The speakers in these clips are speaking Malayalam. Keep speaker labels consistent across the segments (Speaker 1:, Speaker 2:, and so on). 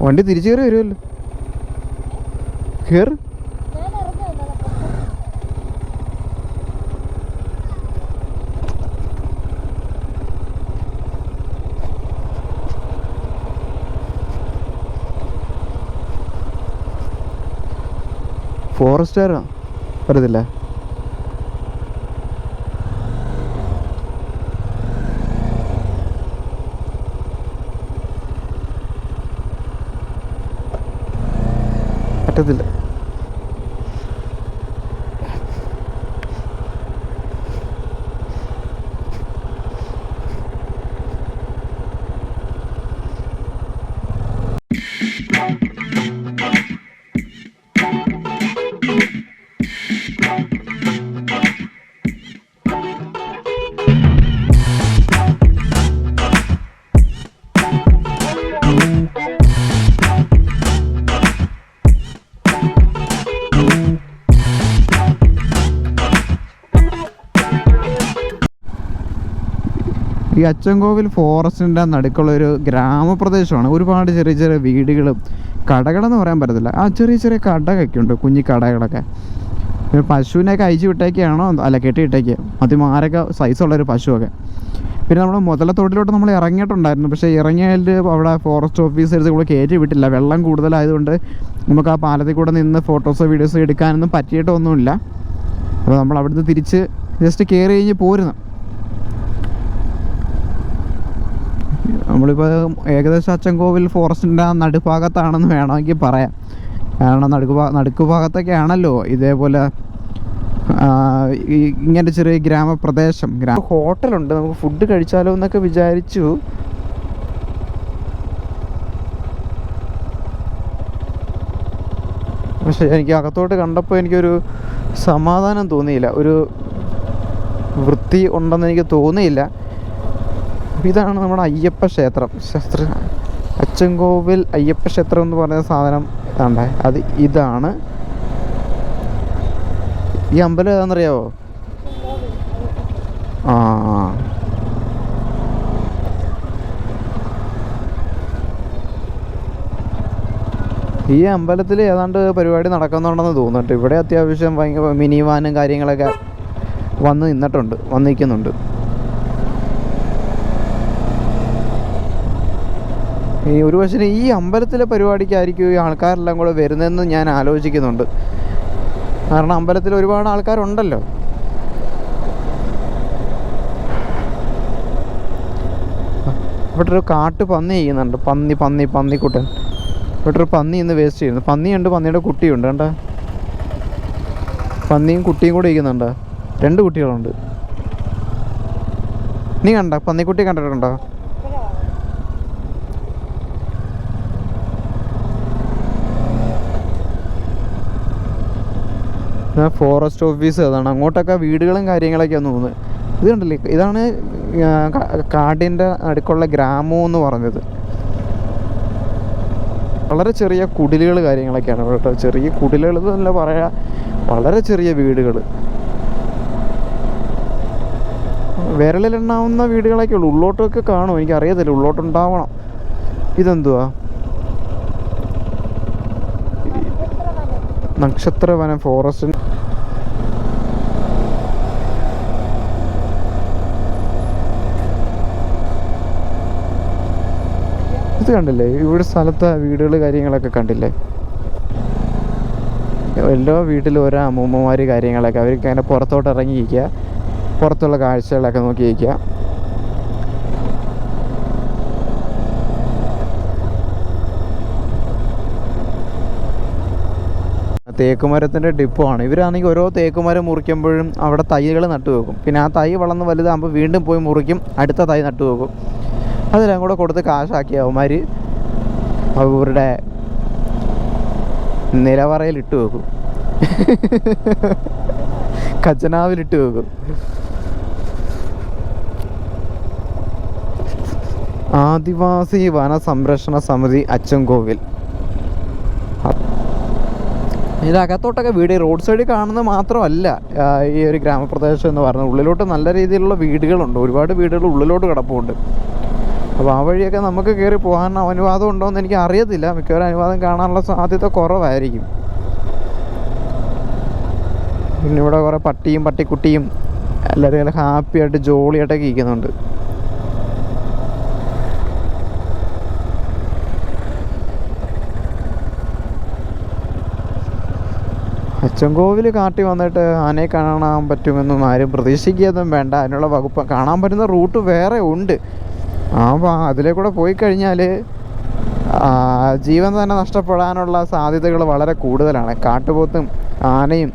Speaker 1: വണ്ടി തിരിച്ചു കയറി വരുമല്ലോ കയറ്
Speaker 2: ഞാൻ ഇറങ്ങി
Speaker 1: الأعتقد ഈ അച്ചൻകോവിൽ ഫോറസ്റ്റിന്റെ നടുക്കുള്ള ഒരു ഗ്രാമപ്രദേശമാണ്. ഒരുപാട് ചെറിയ ചെറിയ വീടുകളും കടകളെന്ന് പറയാൻ പറ്റത്തില്ല. ആ ചെറിയ ചെറിയ കടകളൊക്കെ ഉണ്ട് കുഞ്ഞി കടകളൊക്കെ. പശുവിനെയൊക്കെ അയച്ചു വിട്ടേക്കാണോ? അല്ല കെട്ടിയിട്ടേക്ക്. അതിമാരൊക്കെ സൈസുള്ളൊരു പശുവൊക്കെ. പിന്നെ നമ്മൾ മുതലത്തോട്ടിലോട്ട് നമ്മൾ ഇറങ്ങിയിട്ടുണ്ടായിരുന്നു. പക്ഷേ ഇറങ്ങിയാൽ അവിടെ ഫോറസ്റ്റ് ഓഫീസേഴ്സ് കൂടെ കയറ്റി വിട്ടില്ല. വെള്ളം കൂടുതലായതുകൊണ്ട് നമുക്ക് ആ പാലത്തിൽ കൂടെ നിന്ന് ഫോട്ടോസോ വീഡിയോസോ എടുക്കാനൊന്നും പറ്റിയിട്ടൊന്നുമില്ല. അപ്പോൾ നമ്മൾ അവിടുന്ന് തിരിച്ച് ജസ്റ്റ് കയറി കഴിഞ്ഞ് പോരുന്നു. നമ്മളിപ്പോൾ ഏകദേശം അച്ചൻകോവിൽ ഫോറസ്റ്റിന്റെ ആ നടുഭാഗത്താണെന്ന് വേണമെങ്കിൽ പറയാം. കാരണം നടുക്ക് നടുക്ക് ഭാഗത്തൊക്കെ ആണല്ലോ ഇതേപോലെ ഇങ്ങനെ ചെറിയ ഗ്രാമപ്രദേശം. ഗ്രാമ ഹോട്ടലുണ്ട് നമുക്ക് ഫുഡ് കഴിച്ചാലോ എന്നൊക്കെ വിചാരിച്ചു. പക്ഷെ എനിക്ക് അകത്തോട്ട് കണ്ടപ്പോൾ എനിക്കൊരു സമാധാനം തോന്നിയില്ല. ഒരു വൃത്തി ഉണ്ടെന്ന് എനിക്ക് തോന്നിയില്ല. ഇതാണ് നമ്മുടെ അയ്യപ്പ ക്ഷേത്രം. ശാസ്ത്ര അച്ചൻകോവിൽ അയ്യപ്പ ക്ഷേത്രം എന്ന് പറയുന്ന സാധനം ഇതാണ്ടേ അത് ഇതാണ്. ഈ അമ്പലം ഏതാണെന്നറിയാവോ? ആ. ഈ അമ്പലത്തിൽ ഏതാണ്ട് പരിപാടി നടക്കുന്നുണ്ടെന്ന് തോന്നുന്നുണ്ട്. ഇവിടെ അത്യാവശ്യം ഭയങ്കര മിനി വാനും കാര്യങ്ങളൊക്കെ വന്ന് നിന്നിട്ടുണ്ട് വന്ന് ഈ ഒരു പക്ഷേ ഈ അമ്പലത്തിലെ പരിപാടിക്കായിരിക്കും ഈ ആൾക്കാരെല്ലാം കൂടെ വരുന്നതെന്ന് ഞാൻ ആലോചിക്കുന്നുണ്ട്. കാരണം അമ്പലത്തിൽ ഒരുപാട് ആൾക്കാരുണ്ടല്ലോ. ഇവിടെ ഒരു കാട്ട് പന്നി ചെയ്യുന്നുണ്ട്. പന്നി പന്നി പന്നിക്കുട്ടൻ ഇവിടെ ഒരു പന്നി ഇന്ന് വേസ്റ്റ് ചെയ്യുന്നു. പന്നിയുണ്ട് പന്നിയുടെ കുട്ടിയുണ്ട്. കണ്ട? പന്നിയും കുട്ടിയും കൂടെ ഇരിക്കുന്നുണ്ട്. രണ്ട് കുട്ടികളുണ്ട്. നീ കണ്ട? പന്നിക്കുട്ടി കണ്ടിട്ടുണ്ടോ? ഫോറസ്റ്റ് ഓഫീസ് അതാണ്. അങ്ങോട്ടൊക്കെ വീടുകളും കാര്യങ്ങളൊക്കെയാണ് തോന്നുന്നത് ഇത് ഇതാണ് കാടിന്റെ അടുക്കുള്ള ഗ്രാമം എന്ന് പറഞ്ഞത്. വളരെ ചെറിയ കുടിലുകൾ കാര്യങ്ങളൊക്കെയാണ് കേട്ടോ. ചെറിയ കുടിലുകൾ എന്നല്ല പറയാ വളരെ ചെറിയ വീടുകൾ. വിരലിലെണ്ണാവുന്ന വീടുകളൊക്കെ ഉള്ളൂ. ഉള്ളോട്ടൊക്കെ കാണും എനിക്കറിയത്തില്ല. ഉള്ളോട്ടുണ്ടാവണം. ഇതെന്തുവാ? നക്ഷത്രവനം ഫോറസ്റ്റ് ഇത് കണ്ടില്ലേ? ഇവിടെ സ്ഥലത്തെ വീടുകൾ കാര്യങ്ങളൊക്കെ കണ്ടില്ലേ? എല്ലാ വീട്ടിലും ഓരോ അമ്മൂമ്മമാർ കാര്യങ്ങളൊക്കെ അവർക്ക് അങ്ങനെ പുറത്തോട്ട് ഇറങ്ങിയിരിക്കുക പുറത്തുള്ള കാഴ്ചകളൊക്കെ നോക്കിയിരിക്കുക തേക്കുമരത്തിന്റെ ഡിപ്പോ-ആണ് ഇവരാണെങ്കിൽ ഓരോ തേക്കുമരം മുറിക്കുമ്പോഴും അവിടെ തൈകൾ നട്ടു വെക്കും. പിന്നെ ആ തൈ വളർന്ന് വലുതാകുമ്പോൾ വീണ്ടും പോയി മുറിക്കും അടുത്ത തൈ നട്ടു വെക്കും. അതെല്ലാം കൂടെ കൊടുത്ത് കാശാക്കി അവന്മാർ അവരുടെ നിലവറയിൽ ഇട്ട് വെക്കും. ഖജനാവിലിട്ട് വെക്കും. ആദിവാസി വന സംരക്ഷണ സമിതി അച്ചൻകോവിൽ. ഇത് അകത്തോട്ടൊക്കെ വീട് റോഡ് സൈഡിൽ കാണുന്നത് മാത്രമല്ല ഈ ഒരു ഗ്രാമപ്രദേശം എന്ന് പറഞ്ഞത് ഉള്ളിലോട്ട് നല്ല രീതിയിലുള്ള വീടുകളുണ്ട്. ഒരുപാട് വീടുകൾ ഉള്ളിലോട്ട് കിടപ്പുണ്ട്. അപ്പോൾ ആ വഴിയൊക്കെ നമുക്ക് കയറി പോകാൻ അനുവാദം ഉണ്ടോ എന്ന് എനിക്ക് അറിയത്തില്ല. മിക്കവാറും അനുവാദം കാണാനുള്ള സാധ്യത കുറവായിരിക്കും. പിന്നെ ഇവിടെ കുറേ പട്ടിയും പട്ടിക്കുട്ടിയും എല്ലാവരും നല്ല ഹാപ്പി ആയിട്ട് ജോളിയായിട്ടൊക്കെ ഇരിക്കുന്നുണ്ട്. അച്ചൻകോവിൽ കാട്ടി വന്നിട്ട് ആനയെ കാണാൻ പറ്റുമെന്നും ആരും പ്രതീക്ഷിക്കുകയൊന്നും വേണ്ട. അതിനുള്ള വകുപ്പ് കാണാൻ പറ്റുന്ന റൂട്ട് വേറെ ഉണ്ട്. ആ അതിലെ കൂടെ പോയി കഴിഞ്ഞാൽ ജീവൻ തന്നെ നഷ്ടപ്പെടാനുള്ള സാധ്യതകൾ വളരെ കൂടുതലാണ്. കാട്ടുപോത്തും ആനയും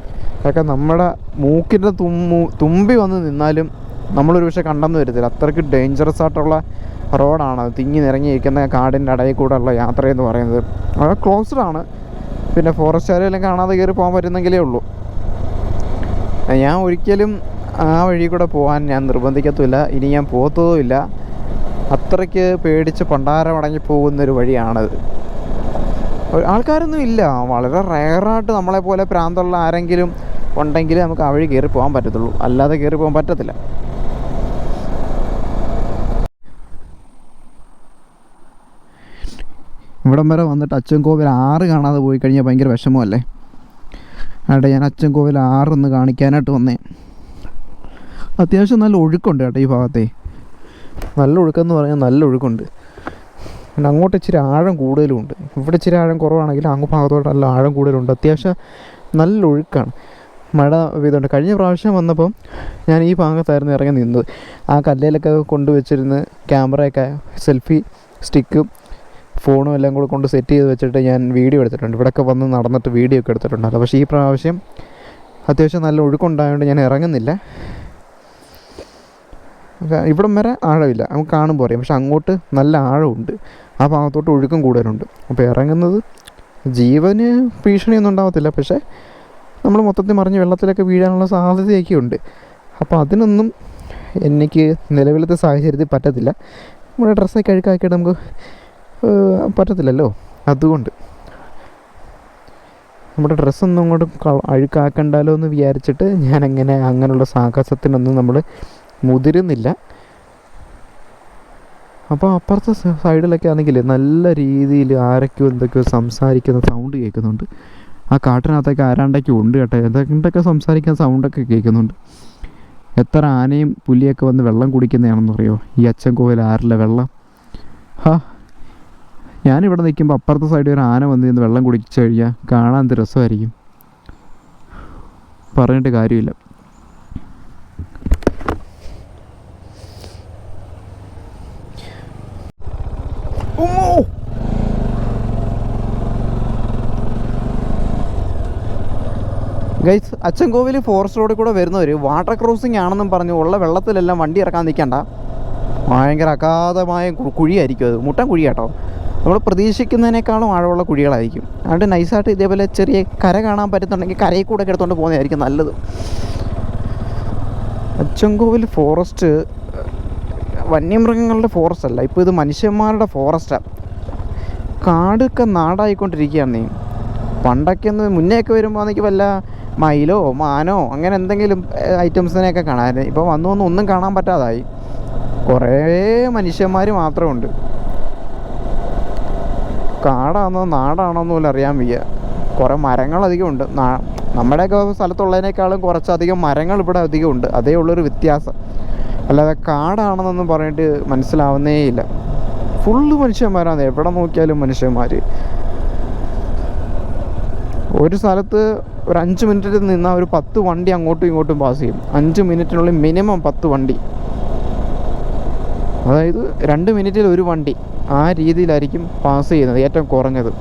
Speaker 1: ഒക്കെ നമ്മുടെ മൂക്കിന്റെ തുമ്മു തുമ്പി വന്ന് നിന്നാലും നമ്മളൊരു പക്ഷേ കണ്ടെന്ന് വരത്തില്ല. അത്രയ്ക്ക് ഡേഞ്ചറസ് ആയിട്ടുള്ള റോഡാണ് തിങ്ങി നിറങ്ങിയിരിക്കുന്ന കാടിന്റെ ഇടയിൽ കൂടെ ഉള്ള യാത്ര എന്ന് പറയുന്നത്. വളരെ ക്ലോസ്ഡ് ആണ്. പിന്നെ ഫോറസ്റ്റ് ഫോറസ്റ്റുകാരെല്ലാം കാണാതെ കയറി പോകാൻ പറ്റുന്നെങ്കിലേ ഉള്ളൂ. ഞാൻ ഒരിക്കലും ആ വഴി കൂടെ പോകാൻ ഞാൻ നിർബന്ധിക്കത്തുമില്ല. ഇനി ഞാൻ പോകത്തതുമില്ല അത്രയ്ക്ക് പേടിച്ച് പണ്ടാരമടങ്ങി പോകുന്നൊരു വഴിയാണത് ആൾക്കാരൊന്നും ഇല്ല. വളരെ റയറായിട്ട് നമ്മളെ പോലെ പ്രാന്തമുള്ള ആരെങ്കിലും ഉണ്ടെങ്കിൽ നമുക്ക് ആ വഴി കയറി പോകാൻ പറ്റത്തുള്ളൂ. അല്ലാതെ കയറി പോകാൻ പറ്റത്തില്ല. ഇവിടം വരെ വന്നിട്ട് അച്ഛൻ കോവിൽ ആറ് കാണാതെ പോയി കഴിഞ്ഞാൽ ഭയങ്കര വിഷമമല്ലേ? അവിടെ ഞാൻ അച്ഛൻ കോവിൽ ആറൊന്ന് കാണിക്കാനായിട്ട് വന്നേ. അത്യാവശ്യം നല്ല ഒഴുക്കുണ്ട് കേട്ടോ ഈ ഭാഗത്തെ. നല്ല ഒഴുക്കെന്ന് പറഞ്ഞാൽ നല്ല ഒഴുക്കുണ്ട്. പിന്നെ അങ്ങോട്ട് ഇച്ചിരി ആഴം കൂടുതലുമുണ്ട് ഇവിടെ ഇച്ചിരി ആഴം കുറവാണെങ്കിലും അങ്ങ് ഭാഗത്തോട്ട് നല്ല ആഴം കൂടുതലുണ്ട്. അത്യാവശ്യം നല്ല ഒഴുക്കാണ്. മഴ പെയ്തുകൊണ്ട് കഴിഞ്ഞ പ്രാവശ്യം വന്നപ്പം ഞാൻ ഈ ഭാഗത്തായിരുന്നു ഇറങ്ങി നിന്നത്. ആ കല്ലിലൊക്കെ കൊണ്ടുവച്ചിരുന്ന് ക്യാമറയൊക്കെ സെൽഫി സ്റ്റിക്കും ഫോണും എല്ലാം കൂടെ കൊണ്ട് സെറ്റ് ചെയ്ത് വെച്ചിട്ട് ഞാൻ വീഡിയോ എടുത്തിട്ടുണ്ട്. ഇവിടെയൊക്കെ വന്ന് നടന്നിട്ട് വീഡിയോ ഒക്കെ എടുത്തിട്ടുണ്ട് പക്ഷേ ഈ പ്രാവശ്യം അത്യാവശ്യം നല്ല ഒഴുക്കുണ്ടായതുകൊണ്ട് ഞാൻ ഇറങ്ങുന്നില്ല. ഇവിടം വരെ ആഴമില്ല. നമുക്ക് കാണുമ്പോൾ അറിയാം. പക്ഷെ അങ്ങോട്ട് നല്ല ആഴമുണ്ട്. ആ ഭാഗത്തോട്ട് ഒഴുക്കും കൂടുതലുണ്ട്. അപ്പോൾ ഇറങ്ങുന്നത് ജീവന് ഭീഷണിയൊന്നും ഉണ്ടാകത്തില്ല പക്ഷേ നമ്മൾ മൊത്തത്തിൽ മറിഞ്ഞ് വെള്ളത്തിലൊക്കെ വീഴാനുള്ള സാധ്യതയൊക്കെ ഉണ്ട് അപ്പോൾ അതിനൊന്നും എനിക്ക് നിലവിലത്തെ സാഹചര്യത്തിൽ പറ്റത്തില്ല. നമ്മുടെ ഡ്രസ്സൊക്കെ അഴുക്കാക്കിയിട്ട് നമുക്ക് പറ്റത്തില്ലല്ലോ. അതുകൊണ്ട്. നമ്മുടെ ഡ്രസ്സൊന്നും അങ്ങോട്ട് അഴുക്കാക്കണ്ടല്ലോ എന്ന് വിചാരിച്ചിട്ട് ഞാനങ്ങനെ അങ്ങനെയുള്ള സാഹസത്തിനൊന്നും നമ്മൾ മുതിരുന്നില്ല. അപ്പോൾ അപ്പുറത്തെ സൈഡിലൊക്കെ ആണെങ്കിൽ നല്ല രീതിയിൽ ആരൊക്കെയോ എന്തൊക്കെയോ സംസാരിക്കുന്ന സൗണ്ട് കേൾക്കുന്നുണ്ട്. ആ കാട്ടിനകത്തൊക്കെ ആരാണ്ടൊക്കെ ഉണ്ട് കേട്ടോ. എന്തൊക്കെ സംസാരിക്കുന്ന സൗണ്ടൊക്കെ കേൾക്കുന്നുണ്ട്. എത്ര ആനയും പുലിയൊക്കെ വന്ന് വെള്ളം കുടിക്കുന്നതാണെന്ന് അറിയോ ഈ അച്ഛൻ കോവിൽ ആറിലെ വെള്ളം? ഹാ ഞാനിവിടെ നിൽക്കുമ്പോൾ അപ്പുറത്തെ സൈഡിൽ ഒരു ആന വന്ന് നിന്ന് വെള്ളം കുടിച്ചു കഴിഞ്ഞാൽ കാണാൻ എന്ത് രസമായിരിക്കും? പറഞ്ഞിട്ട് കാര്യമില്ല. ഗൈസ് അച്ചൻകോവിൽ ഫോറസ്റ്റ് റോഡിൽ കൂടെ വരുന്നവർ വാട്ടർ ക്രോസിംഗ് ആണെന്നും പറഞ്ഞ് ഉള്ള വെള്ളത്തിലെല്ലാം വണ്ടി ഇറക്കാൻ നിൽക്കണ്ട. ഭയങ്കര അഗാധമായ കുഴിയായിരിക്കും അത്. മുട്ടൻ കുഴി കേട്ടോ നമ്മൾ പ്രതീക്ഷിക്കുന്നതിനേക്കാളും ആഴമുള്ള കുഴികളായിരിക്കും. അതുകൊണ്ട് നൈസായിട്ട് ഇതേപോലെ ചെറിയ കര കാണാൻ പറ്റുന്നുണ്ടെങ്കിൽ കരയിൽ കൂടെ എടുത്തുകൊണ്ട് പോകുന്നതായിരിക്കും നല്ലത്. അച്ചൻകോവിൽ ഫോറസ്റ്റ് വന്യമൃഗങ്ങളുടെ ഫോറസ്റ്റ് അല്ല ഇപ്പോൾ ഇത് മനുഷ്യന്മാരുടെ ഫോറസ്റ്റാണ് കാടൊക്കെ നാടായിക്കൊണ്ടിരിക്കുകയാണ്. പണ്ടൊക്കെ ഒന്ന് മുന്നേയൊക്കെ വരുമ്പോൾ എനിക്ക് വല്ല മയിലോ മാനോ അങ്ങനെ എന്തെങ്കിലും ഐറ്റംസിനെയൊക്കെ കാണാമായിരുന്നു. ഇപ്പോൾ വന്നു വന്ന് ഒന്നും കാണാൻ പറ്റാതായി. കുറേ മനുഷ്യന്മാർ മാത്രമുണ്ട്. കാടാണോ നാടാണോ എന്ന് പോലും അറിയാൻ വയ്യ. കുറേ മരങ്ങൾ അധികം ഉണ്ട്. നമ്മുടെയൊക്കെ സ്ഥലത്തുള്ളതിനേക്കാളും കുറച്ചധികം മരങ്ങൾ ഇവിടെ അധികം ഉണ്ട്. അതേ ഉള്ളൊരു വ്യത്യാസം. അല്ലാതെ കാടാണെന്നൊന്നും പറഞ്ഞിട്ട് മനസ്സിലാവുന്നേയില്ല ഫുള്ള് മനുഷ്യന്മാരാണ്. എവിടെ നോക്കിയാലും മനുഷ്യന്മാർ ഒരു സ്ഥലത്ത് ഒരു അഞ്ച് മിനിറ്റിൽ നിന്നാൽ ഒരു പത്ത് വണ്ടി അങ്ങോട്ടും ഇങ്ങോട്ടും പാസ് ചെയ്യും. അഞ്ച് മിനിറ്റിനുള്ളിൽ മിനിമം പത്ത് വണ്ടി. അതായത് രണ്ട് മിനിറ്റിൽ ഒരു വണ്ടി. ആ രീതിയിലായിരിക്കും പാസ് ചെയ്യുന്നത് ഏറ്റവും കുറഞ്ഞത്.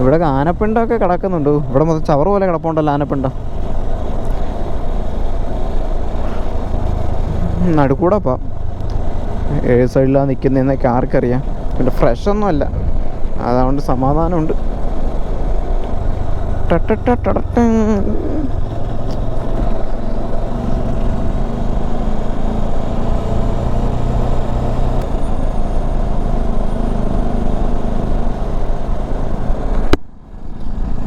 Speaker 1: ഇവിടെ ആനപ്പിണ്ടൊക്കെ കിടക്കുന്നുണ്ട്. ഇവിടെ മൊത്തം ചവർ പോലെ കിടപ്പുണ്ടല്ലോ ആനപ്പിണ്ട. നടുക്കൂടപ്പാ. ഏഴ് സൈഡിലാണ് നിൽക്കുന്നതെന്നൊക്കെ ആർക്കറിയാം. പിന്നെ ഫ്രഷ് ഒന്നുമല്ല അതുകൊണ്ട് സമാധാനമുണ്ട്. ടട്ടട്ടട്ടടട്ടം.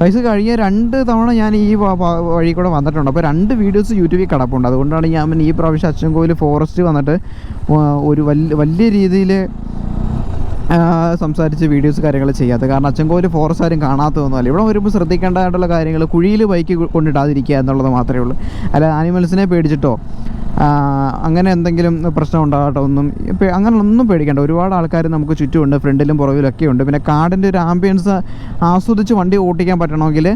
Speaker 1: പൈസ കഴിഞ്ഞ രണ്ട് തവണ ഞാൻ ഈ വഴി കൂടെ വന്നിട്ടുണ്ട്. അപ്പോൾ രണ്ട് വീഡിയോസ് യൂട്യൂബിൽ കിടപ്പുണ്ട്. അതുകൊണ്ടാണ് ഞാൻ പിന്നെ ഈ പ്രാവശ്യം അച്ചൻകോവിൽ ഫോറസ്റ്റ് വന്നിട്ട് ഒരു വലിയ വലിയ രീതിയിൽ സംസാരിച്ച് വീഡിയോസ് കാര്യങ്ങൾ ചെയ്യാത്തത്. കാരണം അച്ചൻകോവിൽ ഫോറസ്റ്റ് ആരും കാണാത്തതൊന്നുമല്ല. ഇവിടെ വരുമ്പോൾ ശ്രദ്ധിക്കേണ്ടതായിട്ടുള്ള കാര്യങ്ങൾ കുഴിയിൽ ബൈക്ക് കൊണ്ടിടാതിരിക്കുക എന്നുള്ളത് മാത്രമേ ഉള്ളൂ. അല്ല ആനിമൽസിനെ പേടിച്ചിട്ടോ? അങ്ങനെ എന്തെങ്കിലും പ്രശ്നം ഉണ്ടാകട്ടോ ഒന്നും. ഇപ്പം അങ്ങനെ ഒന്നും പേടിക്കേണ്ട. ഒരുപാട് ആൾക്കാർ നമുക്ക് ചുറ്റുമുണ്ട് ഫ്രണ്ടിലും പുറകിലൊക്കെ ഉണ്ട്. പിന്നെ കാടിന്റെ ഒരു ആംബിയൻസ് ആസ്വദിച്ച് വണ്ടി ഓട്ടിക്കാൻ പറ്റണമെങ്കിൽ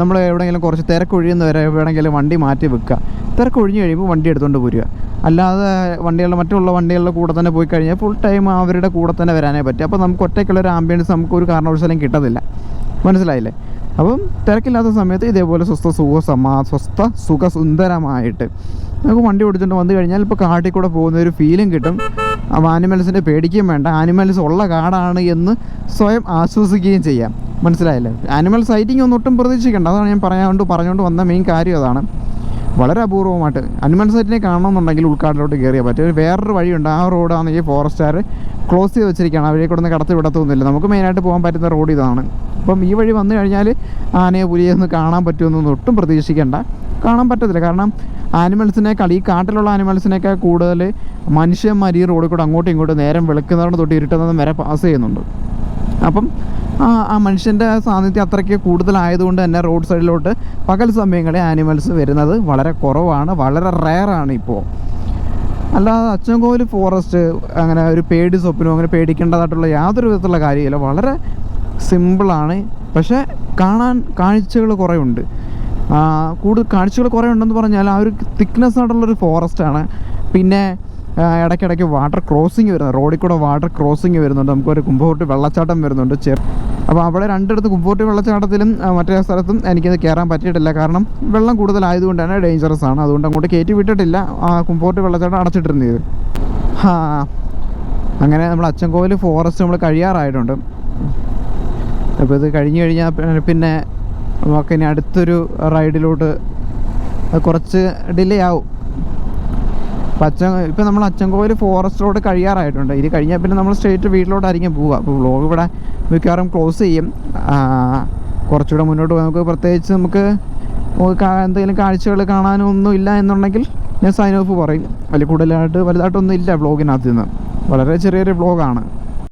Speaker 1: നമ്മൾ എവിടെയെങ്കിലും കുറച്ച് തിരക്കൊഴിയുന്നവരെ എവിടെയെങ്കിലും വണ്ടി മാറ്റി വെക്കുക. തിരക്കൊഴിഞ്ഞ് കഴിയുമ്പോൾ വണ്ടി എടുത്തുകൊണ്ട് പോരുക. അല്ലാതെ വണ്ടികളുടെ മറ്റുള്ള വണ്ടികളുടെ കൂടെ തന്നെ പോയി കഴിഞ്ഞാൽ ഫുൾ ടൈം അവരുടെ കൂടെ തന്നെ വരാനേ പറ്റും. അപ്പോൾ നമുക്ക് ഒറ്റയ്ക്കുള്ള ഒരു ആംബിയൻസ് നമുക്ക് ഒരു കാരണവശാലും കിട്ടത്തില്ല. മനസ്സിലായില്ലേ? അപ്പം തിരക്കില്ലാത്ത സമയത്ത് ഇതേപോലെ സ്വസ്ഥ സുഖ സമാ സ്വസ്ഥ സുഖ സുന്ദരമായിട്ട് നമുക്ക് വണ്ടി ഓടിച്ചുകൊണ്ട് വന്നു കഴിഞ്ഞാൽ ഇപ്പോൾ കാട്ടിൽ കൂടെ പോകുന്ന ഒരു ഫീലും കിട്ടും. അപ്പോൾ ആനിമൽസിന്റെ പേടിക്കുകയും വേണ്ട. ആനിമൽസ് ഉള്ള കാടാണ് എന്ന് സ്വയം ആശ്വസിക്കുകയും ചെയ്യാം. മനസ്സിലായില്ലേ? ആനിമൽ സൈറ്റിംഗ് ഒന്നും ഒട്ടും പ്രതീക്ഷിക്കേണ്ട. അതാണ് ഞാൻ പറയാണ്ട് പറഞ്ഞുകൊണ്ട് വന്ന മെയിൻ കാര്യം അതാണ്. വളരെ അപൂർവമായിട്ട് അനിമൽ സൈറ്റിനെ കാണണമെന്നുണ്ടെങ്കിൽ ഉൾക്കാട്ടിലോട്ട് കയറിയാൽ പറ്റും. വേറൊരു വഴിയുണ്ട്. ആ റോഡാണെങ്കിൽ ഫോറസ്റ്റുകാർ ക്ലോസ് ചെയ്ത് വെച്ചിരിക്കുകയാണ്. അവരെ ഒന്ന് കടത്തി വിടത്തൊന്നുമില്ല. നമുക്ക് മെയിനായിട്ട് പോകാൻ പറ്റുന്ന റോഡ് ഇതാണ്. അപ്പം ഈ വഴി വന്നു കഴിഞ്ഞാൽ ആനയെ പുലിയെ ഒന്ന് കാണാൻ പറ്റുമെന്നൊന്നും ഒട്ടും പ്രതീക്ഷിക്കേണ്ട. കാണാൻ പറ്റത്തില്ല. കാരണം ആനിമൽസിനേക്കാൾ ഈ കാട്ടിലുള്ള ആനിമൽസിനേക്കാൾ കൂടുതൽ മനുഷ്യന്മാർ ഈ റോഡിൽ കൂടെ അങ്ങോട്ടും ഇങ്ങോട്ടും നേരം വെളുക്കുന്നതുകൊണ്ട് തൊട്ട് ഇരുട്ടുന്നതും വരെ പാസ് ചെയ്യുന്നുണ്ട്. അപ്പം ആ മനുഷ്യന്റെ സാന്നിധ്യം അത്രയ്ക്ക് കൂടുതലായതുകൊണ്ട് തന്നെ റോഡ് സൈഡിലോട്ട് പകൽ സമയങ്ങളിൽ ആനിമൽസ് വരുന്നത് വളരെ കുറവാണ് വളരെ റയറാണ് ഇപ്പോൾ. അല്ലാതെ അച്ചൻകോവിൽ ഫോറസ്റ്റ് അങ്ങനെ ഒരു പേടി സ്വപ്നം അങ്ങനെ പേടിക്കേണ്ടതായിട്ടുള്ള യാതൊരു വിധത്തിലുള്ള കാര്യമില്ല. വളരെ സിമ്പിളാണ്. പക്ഷേ കാണാൻ കാഴ്ചകൾ കുറേ ഉണ്ട് കൂടുതൽ കാഴ്ചകൾ കുറേ ഉണ്ടെന്ന് പറഞ്ഞാൽ ആ ഒരു തിക്നെസ് ആയിട്ടുള്ളൊരു ഫോറസ്റ്റാണ് പിന്നെ ഇടയ്ക്കിടയ്ക്ക് വാട്ടർ ക്രോസിങ് വരുന്നത് റോഡിൽ കൂടെ വാട്ടർ ക്രോസിങ് വരുന്നുണ്ട്. നമുക്കൊരു കുമ്പകോട്ട് വെള്ളച്ചാട്ടം വരുന്നുണ്ട്. ചെറു അപ്പോൾ അവിടെ രണ്ടിടത്ത് കുമ്പോട്ടി വെള്ളച്ചാട്ടത്തിലും മറ്റേ സ്ഥലത്തും എനിക്കത് കയറാൻ പറ്റിയിട്ടില്ല. കാരണം വെള്ളം കൂടുതലായതുകൊണ്ട് തന്നെ ഡേഞ്ചറസ് ആണ്. അതുകൊണ്ട് അങ്ങോട്ട് കയറ്റി വിട്ടിട്ടില്ല. ആ കുമ്പോട്ടി വെള്ളച്ചാട്ടം അടച്ചിട്ടിരുന്നത്. അങ്ങനെ നമ്മൾ അച്ചൻകോവിൽ ഫോറസ്റ്റ് നമ്മൾ കഴിയാറായിട്ടുണ്ട്. അപ്പോൾ ഇത് കഴിഞ്ഞ് കഴിഞ്ഞാൽ പിന്നെ നമുക്ക് ഇനി അടുത്തൊരു റൈഡിലോട്ട് കുറച്ച് ഡിലേ ആവും. അപ്പം അച്ഛൻ ഇപ്പം നമ്മൾ അച്ചൻകോവിൽ ഫോറസ്റ്റ് റോഡ് കഴിയാറായിട്ടുണ്ട്. ഇത് കഴിഞ്ഞാൽ പിന്നെ നമ്മൾ സ്ട്രേറ്റ് വീട്ടിലോട്ടായിരിക്കും പോവുക. അപ്പോൾ വ്ളോഗ് ഇവിടെ മിക്കവാറും ക്ലോസ് ചെയ്യും. കുറച്ചുകൂടെ മുന്നോട്ട് പോയി നമുക്ക് പ്രത്യേകിച്ച് നമുക്ക് എന്തെങ്കിലും കാഴ്ചകൾ കാണാനൊന്നും ഇല്ല എന്നുണ്ടെങ്കിൽ ഞാൻ സൈൻ ഓഫ് പറയും. വലിയ കൂടുതലായിട്ട് വലുതായിട്ടൊന്നും ഇല്ല വ്ളോഗിനകത്ത് നിന്ന്. വളരെ ചെറിയൊരു വ്ളോഗാണ്